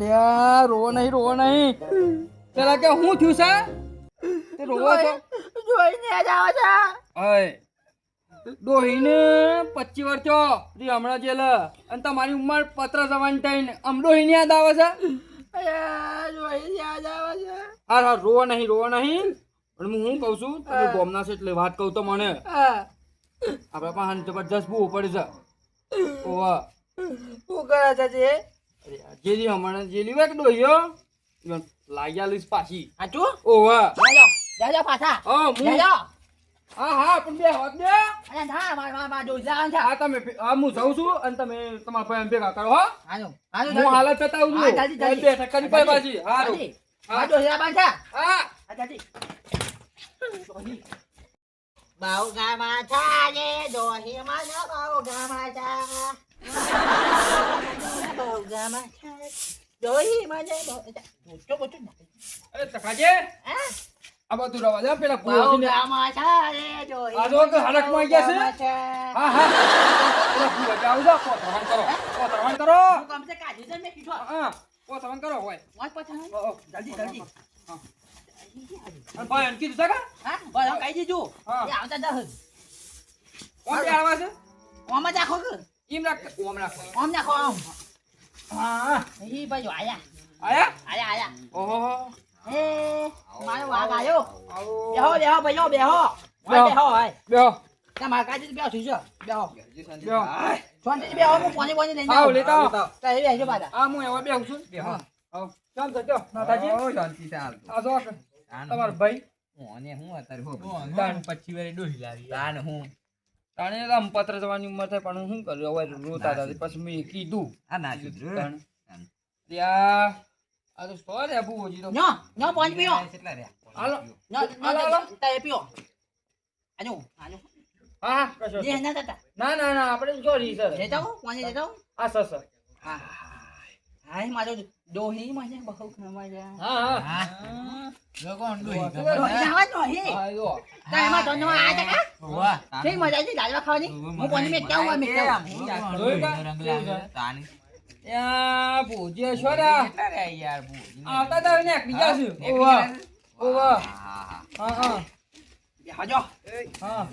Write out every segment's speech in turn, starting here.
અલ્યા રોવો નહીં રોવો નહીં. પેલા કે હું થયું છે? તે રોવો છો? જોઈને જ આવે છે. અય. ડોહીને પચી વર્ષ થયો રી હમણાં જેલ. અને તમારી ઉંમર પત્ર જવાની થઈને આમ ડોહીને યાદ આવે છે? હા હા રોવો નહીં રોવો નહીં. પણ હું શું કહું છું? તમે ગોમના છે એટલે વાત કહું તો મને. આપડે આપણા પાસે જબરજસ્ત બહુ પડે છે. ઓવા. શું કરે છે જેલી હમણાં જેલી વેક ડોહીઓ લાગ્યા લઈશ પાછી. હાચું ઓવા જાજો જાજો પાછા. હા હું? જાજો હા હા પણ બે હોત દે અરે ના માર માર માર જોઈ જાન છે. હા તમે હા હું જાઉં છું અને તમે તમારા ભાઈ ભેગા કરો હો. હાલો હાલો હું હાલત જતા આવું હા, છું જલ્દી, જલ્દી. બે ટકાની પાઈ પાછી. હારું. છે. હા. ગામા છાજે દોહી મને બાઉ ગામા છા. બાઉ ગામા છા દોહી મને મોટો મોટો એ ટકાજે હા આ બધું રવા દે પેલા ભુવાજીને ગામા આ જો ગયા છે? હા હા પેલા ભુવાજી આવું જાઓ કોતરવાન કરો કોતરવાન કરો હું કામ કાઢી છે મેં કીધું હા કોતરવાન કરો હોય વાત પછાણ ઓ, ઓ, જલ્દી જલ્દી અને ભાઈ એને કીધું છે હા બોલો કહી દીધું એ આવતા દસ કોણ આવા છે ઓમ જ આખો કે એમ રાખ ઓમ રાખો ઓમ નાખો ઓમ હા એ બાજુ આયા આયા આયા આયા ઓહો એ મારો વાઘ આવ્યો આવો બેહો બેહો ભાઈઓ બેહો બેહો. હોય બેહો તમારા કાજી બેહો છું છો બેહો બેહો શાંતિથી બેહો હું પાણી પાણી લઈને આવ લેતા આવો. તો એ બેહજો પાછા આ હું એવા બેહું છું બેહો આવ ચાલ જજો માતાજી આ જો તમારો ભાઈ તાણ તાણે રામપત્ર જવાની ઉંમર થાય પણ શું કર્યું હવે રોતા હતા પછી મેં કીધું. તાણે. ત્યાં આ તો સો રે બુજી તો નો નો પાંચ પીઓ. કેટલા રે હાલો, નો હાલો. તે પીઓ. આજો આજો. હા કશો ના ના ના ના આપણે સોરી સર જઈ હું? પાણી જઈ હું? હા સર સર. હા. હાય મારો દોહી મને બહુ ખમાઈ જાય હા હા. દોહી આવા દોહી હા જો તો એમાં તો નો આ ટકા ઠીક મજા આવી દાળવા ખાવાની? હું પાણી મેં કેવું મેં કેવું જોયું કા? ત્યાં ભુજી છો રે આવતા તા ને બીજા છે. ઓવા. ઓવા. હા હા બેહજો હા.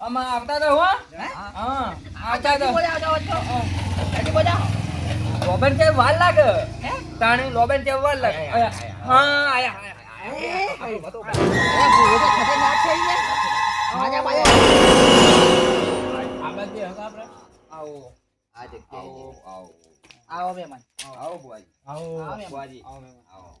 આમાં આવતા તા હો? હા? આવતા તા. બોલા આવજો આવજો બોલા લોબેન કે વાર લાગે હે તાણે લોબેન કે વાર લાગે આયા. હા આયા આયા આવો આવો આવો આવો મહેમાન લ્યો તમે તમે તો તમે તો બે ઉપર તમે બધા બેહો. હા બોય બી તમે બધા બેહો. આપણે શું દુઃખ હતું હા બે બે હકી મારો હીરા બાંધ છે. તમારા આબાદ બેવું પડે તાને હે? તમારા આબાદ બેવું પડે એક તો બેહું પડે. આવું. એ, ચાલ, ચાલ, આમાં બેહો. સાચી આપણે વાત છો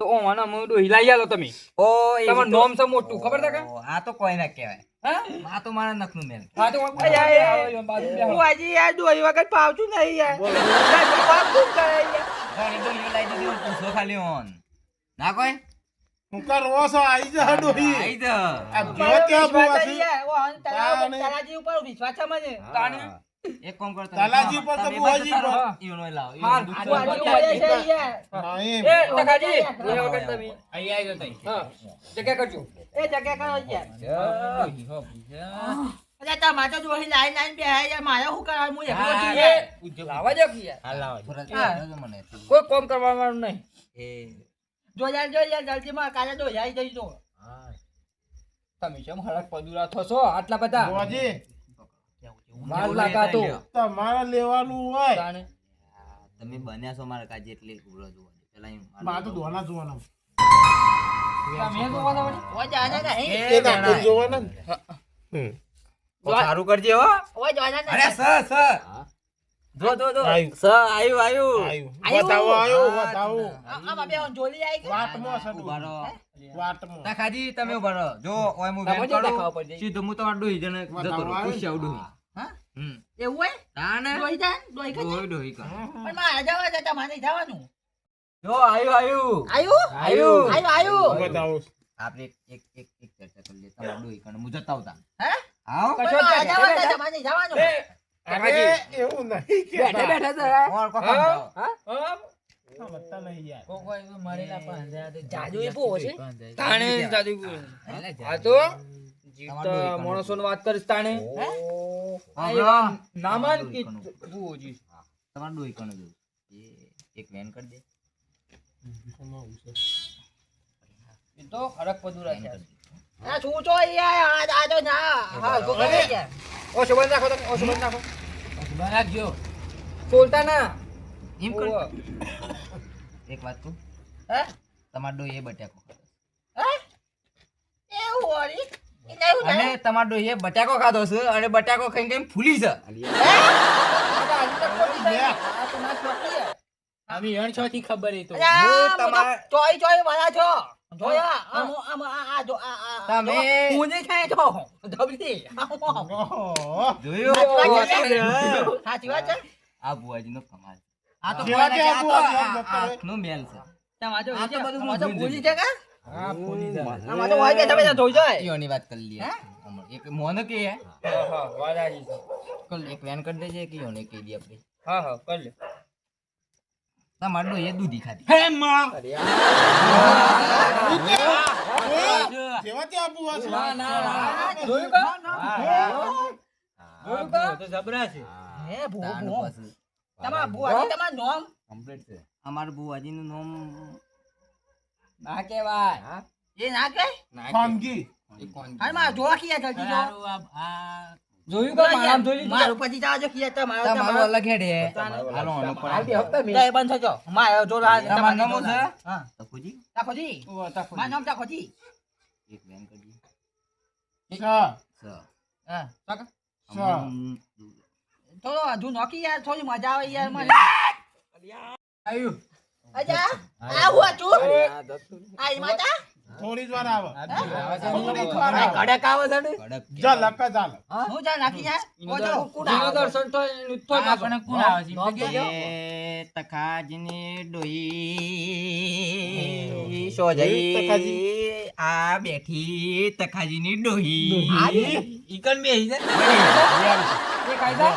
તો ઓ મને અમે ડોહી લાઈ આલો તમે. ઓ તમારું નામ છે મોટું ખબર છે કે આ તો કોઈ ના કહેવાય. હા? આ તો મારા નખનું મેલ. હા તો બેહો. બુઆજી યાર ડોહી વગર પાવતું નહીં યાર. ખૂબ કરે યાર. ડોલીઓ લાઈ દીધી પૂછો ખાલી ઓન. ના કોઈ? હું કરો છો? આઈ જા ડોહી આઈ જા. આ જો ત્યાં વિશ્વાસ છે? ઓ, હન તલાવ- ઉપર વિશ્વાસ છે મને. તાને. એક કામ કરો તાલાજી પર તો તમે પર. ઈવનો લાવો, ઈવનો હા, દૂધ આ લાવો. છે યે નહીં એ ટકાજી. એ વખત તમે અહીં આવી જતા હા જગ્યા કરજો એ જગ્યા કરો યાર. હા. અરે માતા જો અહીં લાઈન લાઈન બેહાય યાર. મારે હું કરા હું એકલો છું એ લાવવા દો કે યાર હા, લાવો. મને. કોઈ કોમ કરવાનું નહીં એ, જો યાર, જો યાર, જલ્દીમાં કાલે ડોહી આવી જઈશું. હા. તમે કેમ હળક પદુરા થશો આટલા બધા બુઆજી માર લાગાતો. તમારે લેવાનું હોય. તમે બન્યા છો મારા કાજે એટલે ઉભરો જોવાની. પેલા એમ તો ધોવાના જોવાના જાના સારું કરજે હો. જાના. અરે સર સર જો જો જો. આયુ. આયુ આયુ. બતાવો આયુ બતાવો. આમાં બે જોલી આવી ગઈ. વાટમાં છે ઊભા રહો. વાટમાં તમે ઊભા જો ઓય દેખાવા પડે. સીધો મુ તો આડું જણે જતો રહું. પૂછ્યા? હમ એવું હોય? તાને દોઈ જાય? દોઈ કે દોઈ દોઈ કર પણ મારે જવા જતા તમારે જવાનું. જો આયુ આયુ આયુ આયુ આયુ આયુ બતાવો આપણે એક એક એક ચર્ચા કરી લેતા તમારે દોઈ કણ હું જતા આવતા હે આવો કશો જવા જતા જવાનું જવાનું અરે એવું નહીં બેઠા બેઠા જરા. કોણ કોણ હા? હા? છે. વાત કરીશ તાણે નામાન કે. ડોઈ કણ એક વેન કરી દે. એ તો ખડક પદું વેન રાખ્યા કરી છે. આ શું યાર આ આ તો ના. હા શું કરે છે. ઓછો બંધ રાખો તમે. ઓછો બંધ રાખો ચોલતા ના. એમ કર. એક વાત કહું. હે? તમારે ડોઈ એ બટાકો હે? એવું અને તમારે એ બટાકો ખાધો છે અને બટાકો ખાઈને કેમ ફૂલી છે? આ તો હાલ તો ખોટી થઈ. આ તો ના ચોકી છે. અમે યણ છો થી ખબર એ તો. તમાર- ચોઈ ચોઈ વાળા છો. જોયા? આમ આમ આ આ જો આ આ તમે- જો, ખાય છો? ધબલી આમ, આમ. ઓહો. જોયું? સાચી વાત છે? આ બુઆજીનો કમાલ આ તો બુઆજી, આ તો કેવા બુઆજી આ- બતાવે? આંખનો મેલ છે. તમારે આ તો બધું અમારે તો હું ભૂલી છે કા હા ફોડી જાય અમારે તો વાઈ બેઠા બેઠા ધોઈ જાય? ઈયોની વાત કરી લઈએ. એક મોને કે હે? હા હા વાદાજી કલ એક વેન કરી દેજે કે ઈયોને કહી દઈએ આપણે. હા હા કર લે. તમારે ડોઈએ દૂધી ખાધી. અરે જેવા ત્યાં બુઆ છે. ના ના ના. જોયું કા? જોયું કા? હે ભૂ ભૂ પછી. તમારા ભૂવાજી નામ? complete છે. અમારું બુઆજીનું નામ ના કેવાય એ ના કે ખાનગી. હાલમાં જોવા કિયા જલ્દી જો. જોયું કે મારામ જોઈ લીધું મારું પછી જાજો કિયા તો મારો તમારો અલગ હેડે હે. હાલો આનો પણ આ બે હપ્તા મેં દે બંધ થજો. મારો જો રા તમારું નામ છે? હા. તકુજી? તાકોજી ઓ તા મારું નામ તાકોજી એક બેન કરી દઈએ. છ. છ. હા તક થોડો હજુ નોકી યાર થોડી મજા આવે યાર મને. આયુ. અજા આ હું આઈ માતા? થોડી જ વાર આવે. થોડી જ આ વાર આવે. કડક આવે છે ને. કડક કે. જા હું? જા નાખી જા. ઈનો ઓ તો દર- કુડા દર્શન તો એનું આપણે કોણ આવે છે? નામ તો કહો. એ તખાજીની ડોહી સો તખાજી. આ બેઠી તખાજીની ડોહી. ઈકન બે છે એ કાયદા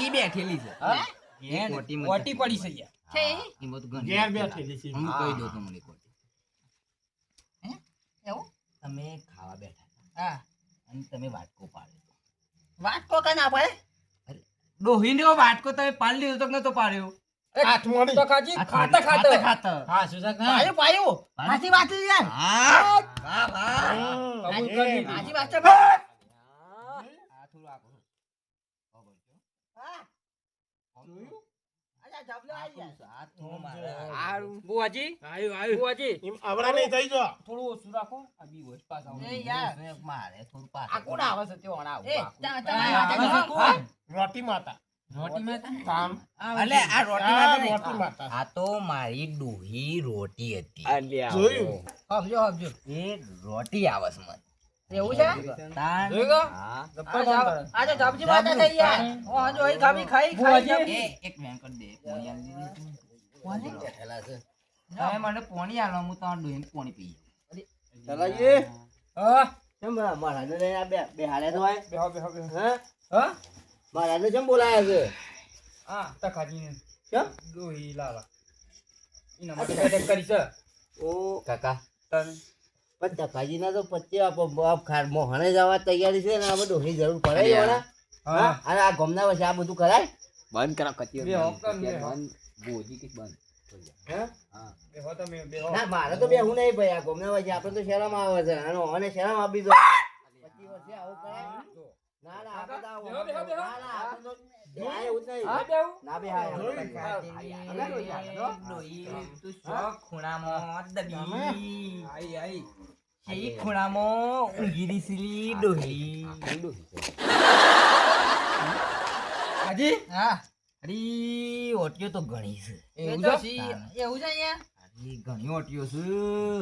એ બેઠેલી છે. હા? એ પડી છે યાર. છે બધું ઘેર બેઠેલી છે. હું કહી દઉં તમને કોટી. એવું? તમે ખાવા બેઠા હા. અને તમે વાટકો પાડ્યો કના ડોહીનો વાટકો તમે પાડી લીધો તો નતો પાડ્યો. તો કાજી આ ખાતા ખાતા. ખાતા હા. સુજાક પાયું પાયું સાચી વાત છે યાર હા વાહ વાહ હમ. કબૂલ કરી દીધું. સાચી વાત છે ભાઈ આ થોડું આગળ. ખબર છે. હા અચ્છા જબલો આવી યાર આ તો મારા હારું. બુઆજી આયુ આયુ બુઆજી એમ આવડા નહીં થઈ જો. થોડું ઓછું રાખો આ બી હોય પાછા આવો. એ યાર મારે થોડું આ પાછળ. કોણ આવે છે તેઓ હણા એ આવું તા- આ તમારા આવે છે હાથે કોણ? રોટી માતા. રોટી માં કામ. અલે આ રોટી આ માટે નહીં. રોટી માતા. આ તો મારી ડોહી રોટી હતી જોયું? એ રોટી આવે છે મને એવું છે? બંધ કરો. આ જબજી થઈ ખાઈ ખાઈ એક કરી દે. પોણી આલી છે. તમે મને પોણી આલો હું તમારા ડોહીને પોણી પી હા. મહારાજને લઈને આ બે બે હાલ્યા તો હોય? બેહો બેહો બેહો હા? હા? મહારાજને કેમ બોલાયા છે? હા તખાજી કેમ? દોહી લાલા. એના માટે કરી છે. ઓ. કાકા. તને પણ તકાજીના તો પચ્ચે આપ ખાર મોહણે જવા તૈયારી છે ને આ બધું ની જરૂર પડે હા. અને આ ગમના વચ્ચે આ બધું કરાય? બંધ કરો કતી બંધ બેહો કે બંધ હા? બેહો તમે બેહો ના મારે તો બેહું નહીં ભાઈ આ ગમના વચ્ચે આપણે તો શરમ આવે છે. અને ઓને શરમ આપી દો પચીસ વર્ષે આવું કરાય? ના ના આપણે તો આવું- બેહો, બેહો, બેહો. ના, ના, આપણે તો બેહાય એવું જ નહીં. હા બેહો ના બેહાય ખૂણામાં દબી આઈ આઈ શેઈ ખૂણામાં ઊંઘી દીસલી ડોહી. હાજી? હા. અરે ઓટીઓ તો ઘણી છે. એ એવું છે? એવું છે યાર અરે ઘણી ઓટીઓ છે.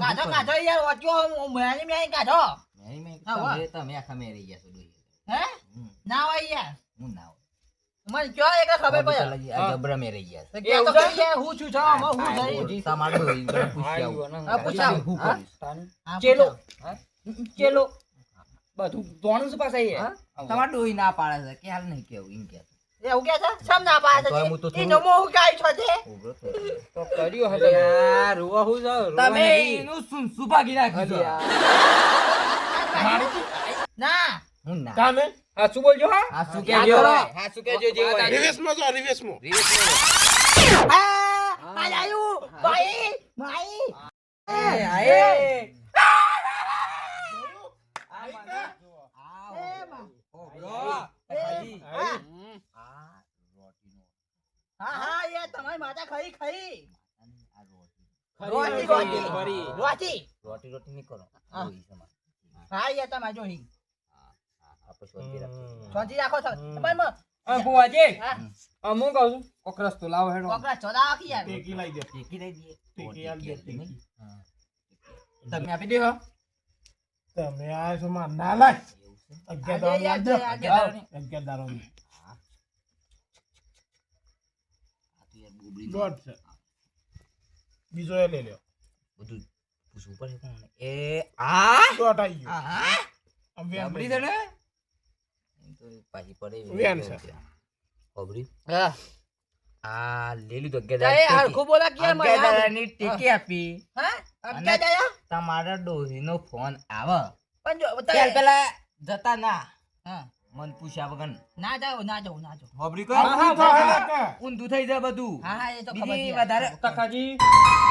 કાઢો કાઢો યાર ઓચ્યો મેની મેની કાઢો. મેં- મેં- હા, વાહ. તમે તમે આખા મેં રહી ગયા છો ડોહી. હે? ના હોય યાર. હું ના હોય. મને કયો એક ખબર પડે? આ જબરા મેં રહી ગયા કે તો કઈ જાય, હું છું છો, હું થઈ. તમારે ડોહી બરાબર પૂછી આવું. હા, પૂછાવ. હું હા? ચેલો. ચેલો. બધું દોણું શું પાસે? તમારે ડોઈ ના પાડે છે કે હાલ નહીં કેવું એમ કે એવું કે છે? શેમ ના પાડે છે? હું થોડું- નમો હું કાંઈ છો તે? તો કર્યો હતો યાર રોવા હું જાવ તમે એનું શું શું ભાગી નાખ્યું ના. હું ના. કામે? હા બોલજો હા હાસુ. આ શું કહેજો જે હોય? રિવેશમાં જો આ, આયુ. ભાઈ, ભાઈ. એ માં. એ, હા. આ રોટીનો. હા, હા, એ તમારી માતા ખાઈ ખાઈ આ રોટી. રોટી, ખરી, રોટી. ખરી. રોટી. રોટી રોટી નહીં કરો હા. એ તમારે જોઈ. હા, શાંતિ રાખો છો. હા, બુવાજી હા, હા, હું કહું છું કોક રસ્તો લાવો હેડો. કોકરા ચોદા આખી યાર. ટેકી લાવી દે. ટેકી દઈ દઈએ. ટેકી આલ દે. હા. તમે આપી દેહો. તમે આ છો માં ના લાય અગિયાર યાદ છે, દે. અગિયાર તો છે. બીજો એ લઈ લ્યો. બધું પૂછવું પડે એ આ? દોઢ આવી ગયો. બોબડી લઈ છે ને? તો પાછી પડે વેન છે. હા. આ તો એ હરખું બોલા? આપી હા? તમારા ડોહીનો ફોન આવે પણ જો, પેલા જતા ના હા. મન પૂછ્યા વગર ના જાઓ, ના જાઓ, ના જાઓ. બોબડી હા, હા, તો હા, હે કે? ઊંધું થઈ જાય બધું હા, હા, એ તો ખબર છે વધારે કાકાજી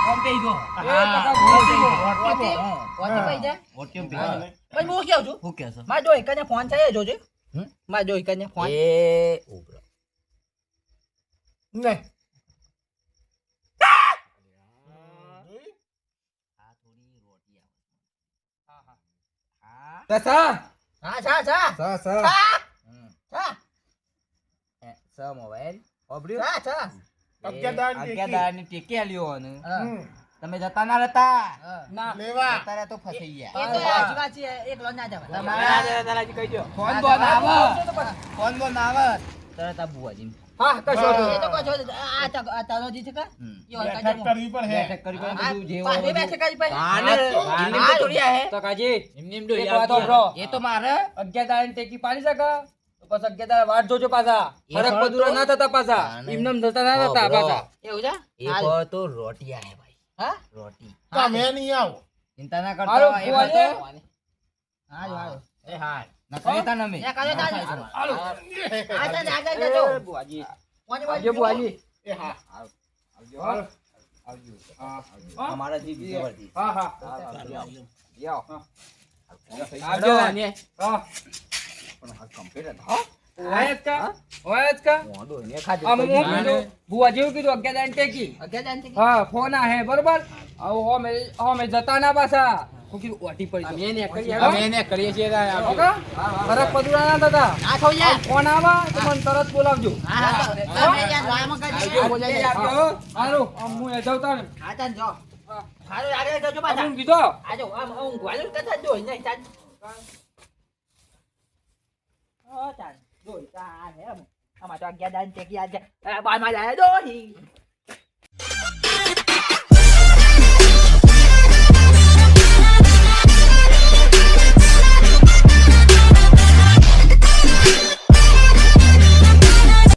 કોમ થઈ ગયો એ કાકા ભૂલ થઈ ગયો. ઓટી હા. વોટી જાય? ઓટી હા. ને. પણ હું કેવું છું શું કહેશો મારે જો એકને ફોન છે એ જોજો મારે જો એકને ફોન એ ઉભરો નહીં જોઈ? sa આવે હા સા સ સ. છા એ, સ મોબાઈલ ઓબર્યો છા છા અગિયાર દાડાની ટેકી. અગિયાર આલ્યો અને હમ. તમે જતા ના રહેતા? લેવા. અત્યારે તો ફસાઈ ગયા. તો યાર જીવા. છે એકલો ના જવાય ફોન બોન આવે. ફોન બોન આવે. તરત આ બુવાજી હા કશો એ તો કહો આ આ તારો છે કા? બેઠક કાઢી કરવી પણ હે બેઠક કરી કરી આ બધું જે પાછી હે. એમ. એ તો મારે અગિયાર દાડાની ટેકી પાડી પછી અગિયાર વાટ જોજો પાછા. ફરક પદુરા ના થતા પાછા. એમને ના થતા પાછા. એવું છે? એ તો રોટી આહે ભાઈ. હા રોટી તમે નહીં આવો ચિંતા ના કરતા એ બુવાજી. હા હાલ હાલ એ હા ના કરીએ તા ને અમે. એ કર્યો તા ને. હાલો. આ તને આગળ જજો બુઆજી. આવજો બાજુ બુઆજી. એ હા આવજો. આવજો. હા. અમારા જીભ જબરથી. હા હા યાઓ. આવજો હા પણ હા હતા, હો. હોય જ કા હોય જ કા મોઢું એને ખાધું. આમ હું કીધું બુઆજી એવું કીધું અગિયાર દાડાની ટેકી અગિયાર જાણ હા ફોન આ બરોબર? હોમે જતા ના પાછા. હું ઓટી પડી જાય. અમે કરીએ છીએ ફરક પદુરા ના થતા. આ યાર. ફોન આવે તો મને તરત બોલાવજો. હા હા તમે યાર વાયમાં કરજો બોલાઈ જાય. હારું. હું એ જાઉં તાણ. હા તાન જો. હારું આગળ જજો પાછા. આમ કીધો? આજો આમ આમ વાળું કથા જો નહીં તાન. ઓ તાન. જો તાન હે આમાં તો અગિયાર દાન ટેકી આજે બારમાં જાય દોહી